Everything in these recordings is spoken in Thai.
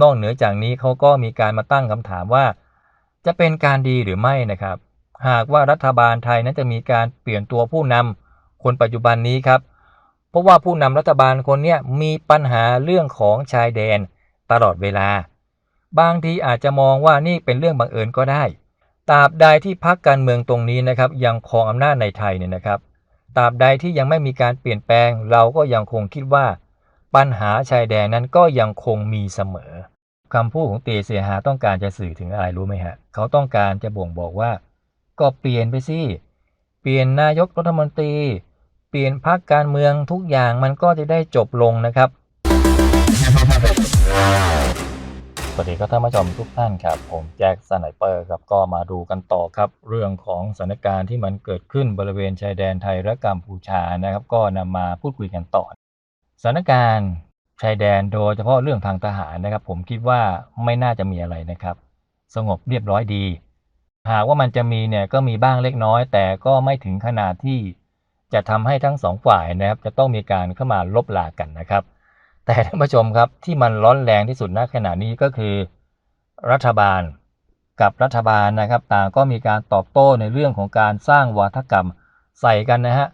นอกเหนือจากนี้เขาก็มีการมาตั้งคำถามว่า จะเป็นการดีหรือไม่นะครับ หากว่ารัฐบาลไทยนั้นจะมีการเปลี่ยนตัวผู้นำคนปัจจุบันนี้ครับ เพราะว่าผู้นำรัฐบาลคนนี้มีปัญหาเรื่องของชายแดนตลอดเวลา บางทีอาจจะมองว่านี่เป็นเรื่องบังเอิญก็ได้ตราบใดที่พักการเมืองตรงนี้นะครับยังครองอำนาจในไทยเนี่ยนะครับตราบใดที่ยังไม่มีการเปลี่ยนแปลง เราก็ยังคงคิดว่า ปัญหาชายแดนนั้นก็ยังคงมีเสมอคำพูดของเตเสียหาต้องการจะสื่อถึงอะไรรู้ไหมฮะ เขาต้องการจะบ่งบอกว่า ก็เปลี่ยนไปสิ เปลี่ยนนายกรัฐมนตรี เปลี่ยนพักการเมืองทุกอย่างมันก็จะได้จบลงนะครับ สวัสดีครับท่านผู้ชมทุกท่านครับ ผมแจ็คสไนเปอร์ครับก็มาดูกันต่อครับ เรื่องของสถานการณ์ที่มันเกิดขึ้นบริเวณชายแดนไทยและกัมพูชานะครับ ก็นำมาพูดคุยกันต่อ สถานการณ์ชายแดนโดยเฉพาะเรื่องทางทหารนะครับ ผมคิดว่าไม่น่าจะมีอะไรนะครับ สงบเรียบร้อยดี หากว่ามันจะมีเนี่ยก็มีบ้างเล็กน้อย แต่ก็ไม่ถึงขนาดที่จะทำให้ทั้งสองฝ่ายนะครับ จะต้องมีการเข้ามาลบลากันนะครับ แต่ท่านผู้ชมครับที่มันร้อนแรงที่สุดณขณะนี้ก็คือ รัฐบาลกับรัฐบาลนะครับ ต่างก็มีการตอบโต้ในเรื่องของการสร้างวาทกรรมใส่กันนะฮะ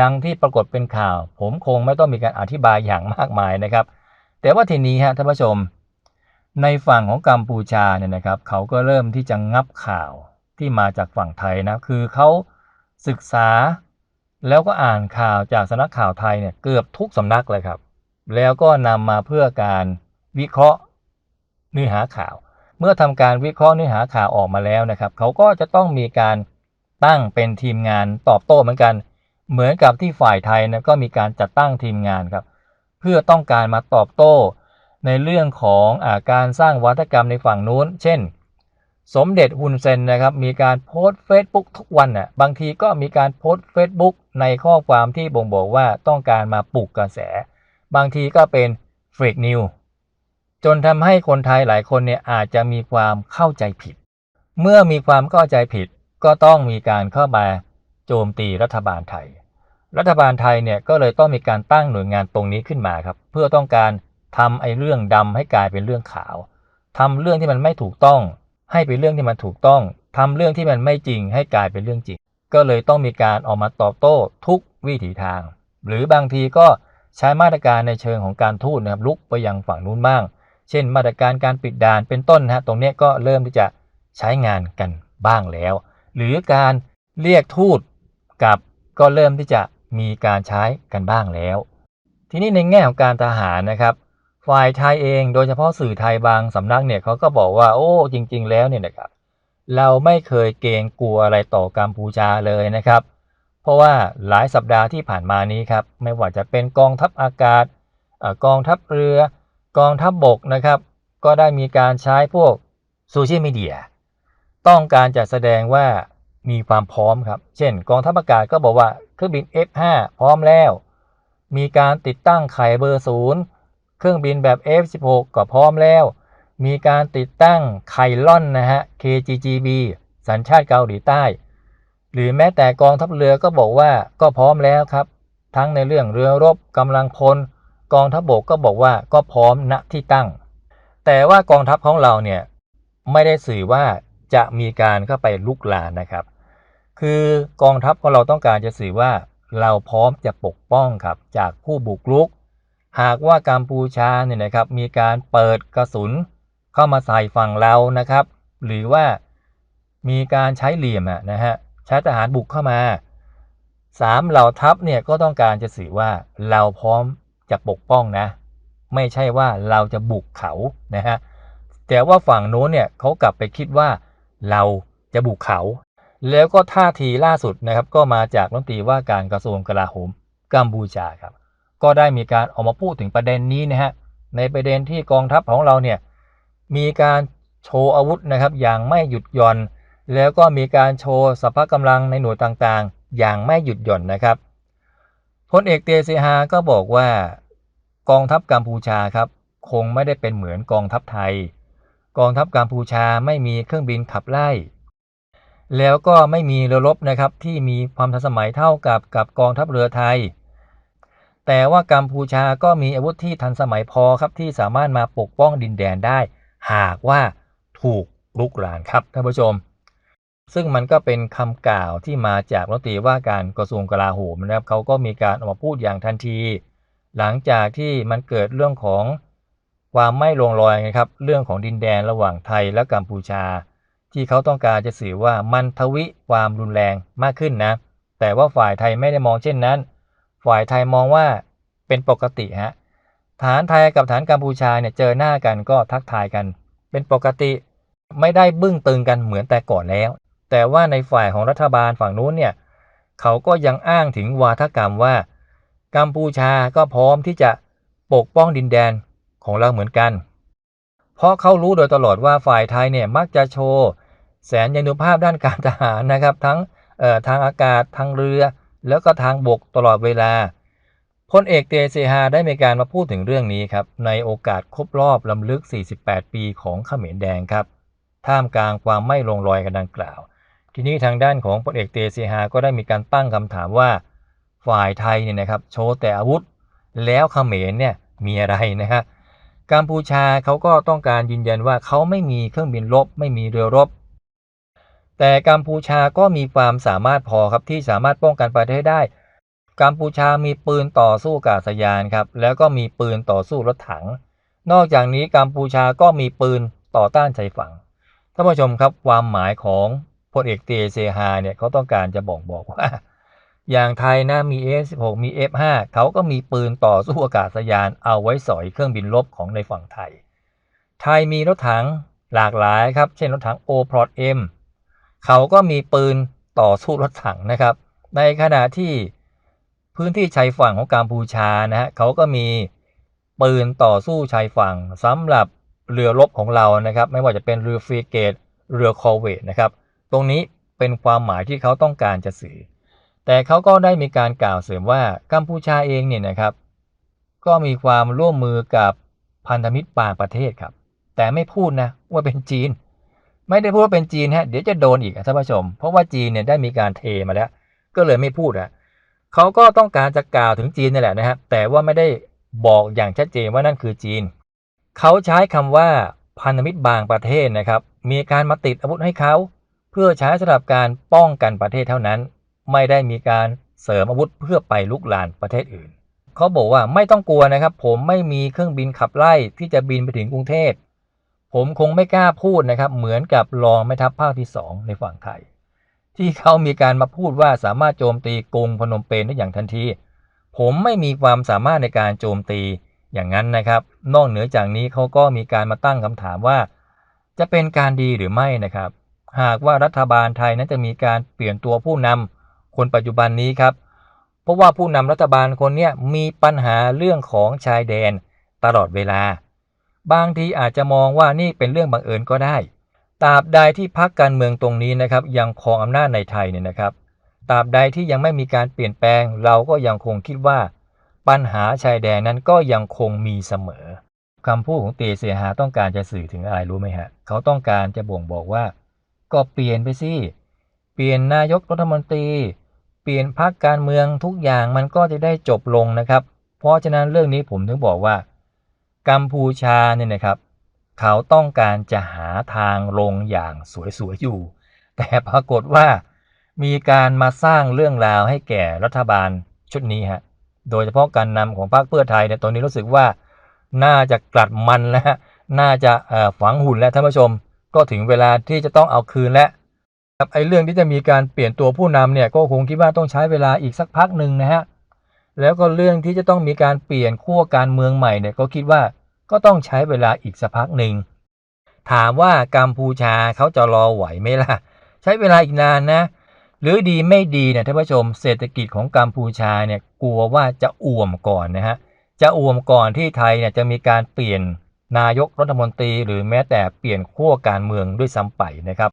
ดังที่ปรากฏเป็นข่าว ผมคงไม่ต้องมีการอธิบายอย่างมากมายนะครับ แต่ว่าทีนี้ฮะท่านผู้ชม ในฝั่งของกัมพูชาเนี่ยนะครับ เขาก็เริ่มที่จะงับข่าวที่มาจากฝั่งไทยนะคือเขาศึกษาแล้วก็อ่านข่าวจากสำนักข่าวไทยเนี่ยเกือบทุกสำนักเลยครับ แล้วก็นำมาเพื่อการวิเคราะห์เนื้อหาข่าว เมื่อทำการวิเคราะห์เนื้อหาข่าวออกมาแล้วนะครับ เขาก็จะต้องมีการตั้งเป็นทีมงานตอบโต้เหมือนกัน เหมือนกับที่ฝ่ายไทยนะก็มีการจัดตั้งทีมงานครับ เพื่อต้องการมาตอบโต้ในเรื่องของอาการสร้างวัฒกรรมในฝั่งนู้น เช่น สมเด็จฮุนเซนนะครับมีการโพสต์เฟซบุ๊กทุกวันน่ะบางทีก็มีการโพสต์เฟซบุ๊กในข้อความที่บ่งบอกว่าต้องการมาปลุกกระแส บางทีก็เป็นเฟกนิวจนทำให้คนไทยหลายคนเนี่ยอาจจะมีความเข้าใจผิด เมื่อมีความเข้าใจผิดก็ต้องมีการเข้ามาโจมตีรัฐบาลไทย รัฐบาลไทยเนี่ยก็เลยต้องมีการตั้งหน่วยงานตรงนี้ขึ้นมาครับ เพื่อต้องการทำไอ้เรื่องดำให้กลายเป็นเรื่องขาวทำเรื่องที่มันไม่ถูกต้อง ให้เป็นเรื่องที่มันถูกต้องทำเรื่องที่มันไม่จริงให้กลายเป็นเรื่องจริง ก็เลยต้องมีการออกมาตอบโต้ทุกวิถีทาง หรือบางทีก็ใช้มาตรการในเชิงของการทูตนะครับลุกไปยังฝั่งนู้นบ้าง เช่น มาตรการการปิดด่านเป็นต้นนะฮะตรงนี้ก็เริ่มที่จะใช้งานกันบ้างแล้ว หรือการเรียกทูตกับก็เริ่มที่จะ มีการใช้กันบ้างแล้ว ทีนี้ในแง่ของการทหารนะครับ ฝ่ายไทยเองโดยเฉพาะสื่อไทยบางสำนักเนี่ยเขาก็บอกว่าโอ้จริง ๆ แล้วเนี่ยนะครับ เราไม่เคยเกรงกลัวอะไรต่อกัมพูชาเลยนะครับ เพราะว่าหลายสัปดาห์ที่ผ่านมานี้ครับไม่ว่าจะเป็นกองทัพอากาศกองทัพเรือกองทัพบบกนะครับ ก็ได้มีการใช้พวกโซเชียลมีเดียต้องการจะแสดงว่า มีความพร้อมครับ เช่น กองทัพอากาศก็บอกว่าเครื่องบิน F5 พร้อมแล้ว มีการติดตั้งไข่เบอร์ศูนย์เครื่องบินแบบ F16 ก็พร้อมแล้ว มีการติดตั้งไข่ล่อนนะฮะ KGGB สัญชาติเกาหลีใต้ หรือแม้แต่กองทัพเรือก็บอกว่าก็พร้อมแล้วครับ ทั้งในเรื่องเรือรบกำลังพล กองทัพบกก็บอกว่าก็พร้อมณที่ตั้ง แต่ว่ากองทัพของเราเนี่ยไม่ได้สื่อว่าจะมีการเข้าไปลุกลานนะครับ คือกองทัพของเราต้องการจะสื่อว่าเราพร้อมจะปกป้องครับจากผู้บุกรุก หากว่ากัมพูชาเนี่ยนะครับมีการเปิดกระสุนเข้ามาใส่ฝั่งเรานะครับ หรือว่ามีการใช้เหลี่ยมนะฮะใช้ทหารบุกเข้ามาสามเหล่าทัพเนี่ยก็ต้องการจะสื่อว่าเราพร้อมจะปกป้องนะ ไม่ใช่ว่าเราจะบุกเขานะฮะแต่ว่าฝั่งโน้นเนี่ยเขากลับไปคิดว่าเราจะบุกเขา แล้วก็ท่าทีล่าสุดนะครับก็มาจากรัฐมนตรีว่าการกระทรวงกลาโหมกัมพูชาครับก็ได้มีการออกมาพูดถึงประเด็นนี้นะฮะในประเด็นที่กองทัพของเราเนี่ยมีการโชว์อาวุธนะครับอย่างไม่หยุดหย่อน แล้วก็มีการโชว์สภาพกำลังในหน่วยต่างๆ อย่างไม่หยุดหย่อนนะครับพลเอกเตเซฮาก็บอกว่ากองทัพกัมพูชาครับคงไม่ได้เป็นเหมือนกองทัพไทย กองทัพกัมพูชาไม่มีเครื่องบินขับไล่ แล้วก็ไม่มีเรือรบนะครับที่มีความทันสมัยเท่ากับกับกองทัพเรือไทย แต่ว่ากัมพูชาก็มีอาวุธที่ทันสมัยพอครับที่สามารถมาปกป้องดินแดนได้ หากว่าถูกลุกรานครับท่านผู้ชม ซึ่งมันก็เป็นคำกล่าวที่มาจากรัฐมนตรีว่าการกระทรวงกลาโหมนะครับเขาก็มีการออกมาพูดอย่างทันที หลังจากที่มันเกิดเรื่องของความไม่ลงรอยนะครับเรื่องของดินแดนระหว่างไทยและกัมพูชา ที่เขาต้องการจะสื่อว่ามันทวิความรุนแรงมากขึ้นนะ แต่ว่าฝ่ายไทยไม่ได้มองเช่นนั้น ฝ่ายไทยมองว่าเป็นปกติฮะฐานไทยกับฐานกัมพูชาเนี่ยเจอหน้ากันก็ทักทายกัน เป็นปกติไม่ได้บึ้งตึงกันเหมือนแต่ก่อนแล้ว แต่ว่าในฝ่ายของรัฐบาลฝั่งนู้นเนี่ยเขาก็ยังอ้างถึงวาทกรรมว่า กัมพูชาก็พร้อมที่จะปกป้องดินแดนของเราเหมือนกัน เพราะเขารู้โดยตลอดว่าฝ่ายไทยเนี่ยมักจะโชว์ แสนยานุภาพด้านการทหารนะครับ ทั้งทางอากาศทางเรือ แล้วก็ทางบกตลอดเวลาพลเอกเตเซฮาได้มีการมาพูดถึงเรื่องนี้ครับ ในโอกาสครบรอบลำลึก 48 ปีของเขมรแดงครับ ท่ามกลางความไม่ลงรอยกันดังกล่าว ทีนี้ทางด้านของพลเอกเตเซฮาก็ได้มีการตั้งคำถามว่า ฝ่ายไทยเนี่ยนะครับโชว์แต่อาวุธ แล้วเขมรเนี่ยมีอะไรนะครับกัมพูชาเขาก็ต้องการยืนยันว่าเขาไม่มีเครื่องบินรบ ไม่มีเรือรบ แต่กัมพูชาก็มีความสามารถพอครับที่สามารถป้องกันประเทศได้ กัมพูชามีปืนต่อสู้อากาศยานครับ แล้วก็มีปืนต่อสู้รถถัง นอกจากนี้กัมพูชาก็มีปืนต่อต้านชายฝั่งท่านผู้ชมครับความหมายของพลเอกเตเซฮาเนี่ยเขาต้องการจะบอกบอกว่า อย่างไทยนะมี F16 มี F5 เขาก็มีปืนต่อสู้อากาศยานเอาไว้สอยเครื่องบินรบของในฝั่งไทย ไทยมีรถถังหลากหลายครับ เช่นรถถัง o p r o t M เขาก็มีปืนต่อสู้รถถังนะครับ ในขณะที่พื้นที่ชายฝั่งของกัมพูชานะฮะเขาก็มีปืนต่อสู้ชายฝั่งสำหรับเรือรบของเรานะครับ ไม่ว่าจะเป็นเรือฟรีเกตเรือคอเวตนะครับ ตรงนี้เป็นความหมายที่เขาต้องการจะสื่อ แต่เขาก็ได้มีการกล่าวเสริมว่ากัมพูชาเองเนี่ยนะครับ ก็มีความร่วมมือกับพันธมิตรบางประเทศครับ แต่ไม่พูดนะว่าเป็นจีน ไม่ได้พูดว่าเป็นจีนฮะเดี๋ยวจะโดนอีกท่านผู้ชม เพราะว่าจีนเนี่ยได้มีการเทมาแล้ว ก็เลยไม่พูดอะเขาก็ต้องการจะกล่าวถึงจีนนี่แหละนะฮะแต่ว่าไม่ได้บอกอย่างชัดเจนว่านั่นคือจีน เขาใช้คำว่าพันธมิตรบางประเทศนะครับ มีการมาติดอาวุธให้เขาเพื่อใช้สำหรับการป้องกันประเทศเท่านั้น ไม่ได้มีการเสริมอาวุธเพื่อไปลุกลานประเทศอื่น เขาบอกว่าไม่ต้องกลัวนะครับ ผมไม่มีเครื่องบินขับไล่ที่จะบินไปถึงกรุงเทพ ผมคงไม่กล้าพูดนะครับ เหมือนกับรองแม่ทัพภาคที่2ในฝั่งไทย ที่เขามีการมาพูดว่าสามารถโจมตีกรุงพนมเปญได้อย่างทันที ผมไม่มีความสามารถในการโจมตีอย่างนั้นนะครับ นอกเหนือจากนี้เขาก็มีการมาตั้งคำถามว่า จะเป็นการดีหรือไม่นะครับ หากว่ารัฐบาลไทยนั้นจะมีการเปลี่ยนตัวผู้นำคนปัจจุบันนี้ครับ เพราะว่าผู้นำรัฐบาลคนนี้มีปัญหาเรื่องของชายแดนตลอดเวลา บางทีอาจจะมองว่านี่เป็นเรื่องบังเอิญก็ได้ตราบใดที่พักการเมืองตรงนี้นะครับยังครองอำนาจในไทยเนี่ยนะครับตราบใดที่ยังไม่มีการเปลี่ยนแปลง เราก็ยังคงคิดว่า ปัญหาชายแดนนั้นก็ยังคงมีเสมอคำพูดของเตเสียหาต้องการจะสื่อถึงอะไรรู้ไหมฮะเขาต้องการจะบ่งบอกว่า ก็เปลี่ยนไปสิเปลี่ยนนายกรัฐมนตรี เปลี่ยนพักการเมืองทุกอย่างมันก็จะได้จบลงนะครับ เพราะฉะนั้นเรื่องนี้ผมถึงบอกว่า กัมพูชาเนี่ยนะครับ เขาต้องการจะหาทางลงอย่างสวยๆอยู่ แต่ปรากฏว่ามีการมาสร้างเรื่องราวให้แก่รัฐบาลชุดนี้ฮะโดยเฉพาะการนำของพรรคเพื่อไทยเนี่ยตอนนี้รู้สึกว่าน่าจะกลัดมันแล้วฮะน่าจะฝังหุ่นแล้วท่านผู้ชม ก็ถึงเวลาที่จะต้องเอาคืนแล้วครับไอ้เรื่องที่จะมีการเปลี่ยนตัวผู้นำเนี่ยก็คงคิดว่าต้องใช้เวลาอีกสักพักหนึ่งนะฮะ แล้วก็เรื่องที่จะต้องมีการเปลี่ยนขั้วการเมืองใหม่เนี่ยก็คิดว่าก็ต้องใช้เวลาอีกสักพักหนึ่งถามว่ากัมพูชาเขาจะรอไหวไหมล่ะ ใช้เวลาอีกนานนะ หรือดีไม่ดีเนี่ยท่านผู้ชมเศรษฐกิจของกัมพูชาเนี่ยกลัวว่าจะอ่วมก่อนนะฮะจะอ่วมก่อนที่ไทยเนี่ยจะมีการเปลี่ยนนายกรัฐมนตรี หรือแม้แต่เปลี่ยนขั้วการเมืองด้วยซ้ำไปนะครับ